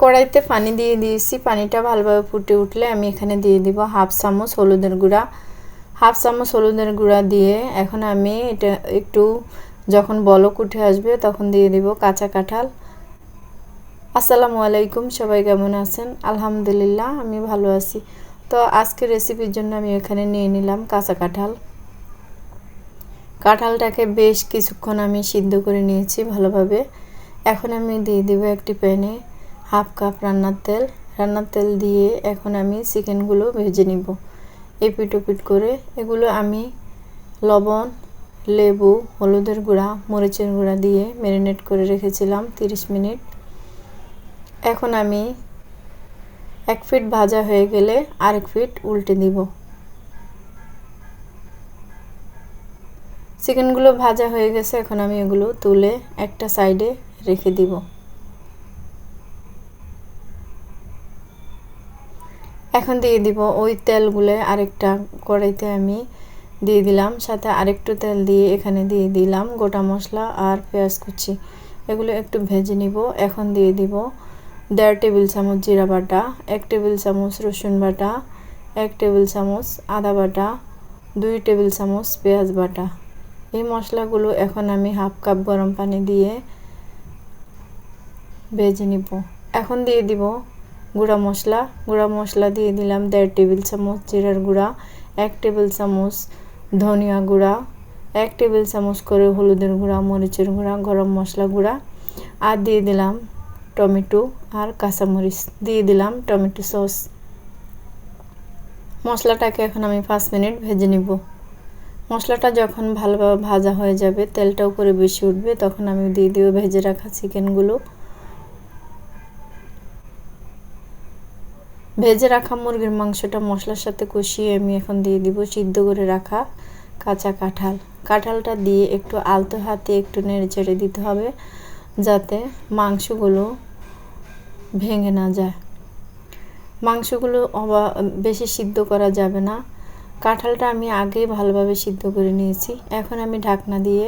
কড়াইতে পানি দিয়ে দিয়েছি। পানিটা ভালোভাবে ফুটে উঠলে আমি এখানে দিয়ে দিব হাফ চামচ হলুদের গুঁড়া। হাফ চামচ হলুদের গুঁড়া দিয়ে এখন আমি এটা একটু যখন বলক উঠে আসবে তখন দিয়ে দিব কাঁচা কাঁঠাল। আসসালামু আলাইকুম, সবাই কেমন আছেন? আলহামদুলিল্লাহ, আমি ভালো আছি। তো আজকে রেসিপির জন্য আমি এখানে নিয়ে নিলাম কাঁচা কাঁঠাল। কাঁঠালটাকে বেশ কিছুক্ষণ আমি সিদ্ধ করে নিয়েছি ভালোভাবে। এখন আমি দিয়ে দেবো একটি প্যানে হাফ কাপ রান্নার তেল। রান্নার তেল দিয়ে এখন আমি চিকেনগুলো ভেজে নিব। এপিট ওপিট করে এগুলো আমি লবণ, লেবু, হলুদের গুঁড়া, মরিচের গুঁড়া দিয়ে ম্যারিনেট করে রেখেছিলাম 30 মিনিট। এখন আমি এক ফিট ভাজা হয়ে গেলে আরেক ফিট উল্টে দিব চিকেনগুলো ভাজা হয়ে গেছে, এখন আমি এগুলো তুলে একটা সাইডে রেখে দিব। এখন দিয়ে দিব ওই তেলগুলো আরেকটা কড়াইতে আমি দিয়ে দিলাম, সাথে আরেকটু তেল দিয়ে এখানে দিয়ে দিলাম গোটা মশলা আর পেঁয়াজ কুচি। এগুলো একটু ভেজে নিব। এখন দিয়ে দিব দেড় টেবিল চামচ জিরা বাটা, এক টেবিল চামচ রসুন বাটা, এক টেবিল চামচ আদা বাটা, দুই টেবিল চামচ পেঁয়াজ বাটা। এই মশলাগুলো এখন আমি হাফ কাপ গরম পানি দিয়ে ভেজে নিব। এখন দিয়ে দিব গুঁড়া মশলা। গুঁড়া মশলা দিয়ে দিলাম দেড় টেবিল চামচ জিরার গুঁড়া, এক টেবিল চামচ ধনিয়া গুঁড়া, এক টেবিল চামচ করে হলুদের গুঁড়া, মরিচের গুঁড়া, গরম মশলা গুঁড়া আর দিয়ে দিলাম টমেটো আর কাঁচামরিচ। দিয়ে দিলাম টমেটো সস। মশলাটাকে এখন আমি পাঁচ মিনিট ভেজে নিব। মশলাটা যখন ভালোভাবে ভাজা হয়ে যাবে তেলটা উপরে বেশি উঠবে, তখন আমি দিয়ে দিব ভেজে রাখা চিকেনগুলো। ভেজে রাখা মুরগির মাংসটা মশলার সাথে কষিয়ে আমি এখন দিয়ে দিব সিদ্ধ করে রাখা কাঁচা কাঁঠাল। কাঁঠালটা দিয়ে একটু আলতো হাতে একটু নেড়ে চেড়ে দিতে হবে যাতে মাংসগুলো ভেঙে না যায়। মাংসগুলো অবা বেশি সিদ্ধ করা যাবে না। কাঁঠালটা আমি আগেই ভালোভাবে সিদ্ধ করে নিয়েছি। এখন আমি ঢাকনা দিয়ে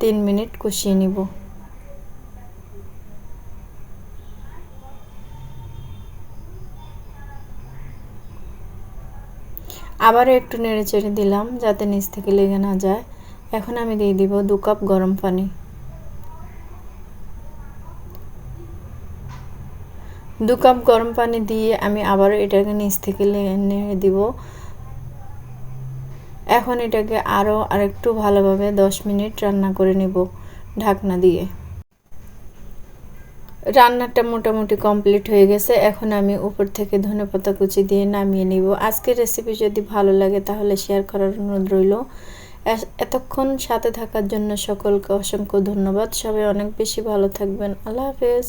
তিন মিনিট কষিয়ে নিব। আবারও একটু নেড়ে চেড়ে দিলাম যাতে নিচ থেকে লেগে না যায়। এখন আমি দিয়ে দিব দু কাপ গরম পানি। দু কাপ গরম পানি দিয়ে আমি আবারও এটাকে নিচ থেকে নেড়ে দিব। এখন এটাকে আরও আরেকটু ভালোভাবে দশ মিনিট রান্না করে নিব ঢাকনা দিয়ে। রান্নাটা মোটামুটি কমপ্লিট হয়ে গেছে। এখন আমি উপর থেকে ধনে পাতা কুচি দিয়ে নামিয়ে নিব। আজকের রেসিপি যদি ভালো লাগে তাহলে শেয়ার করার অনুরোধ রইল। এতক্ষণ সাথে থাকার জন্য সকলকে অসংখ্য ধন্যবাদ। সবাই অনেক বেশি ভালো থাকবেন। আল্লাহ হাফেজ।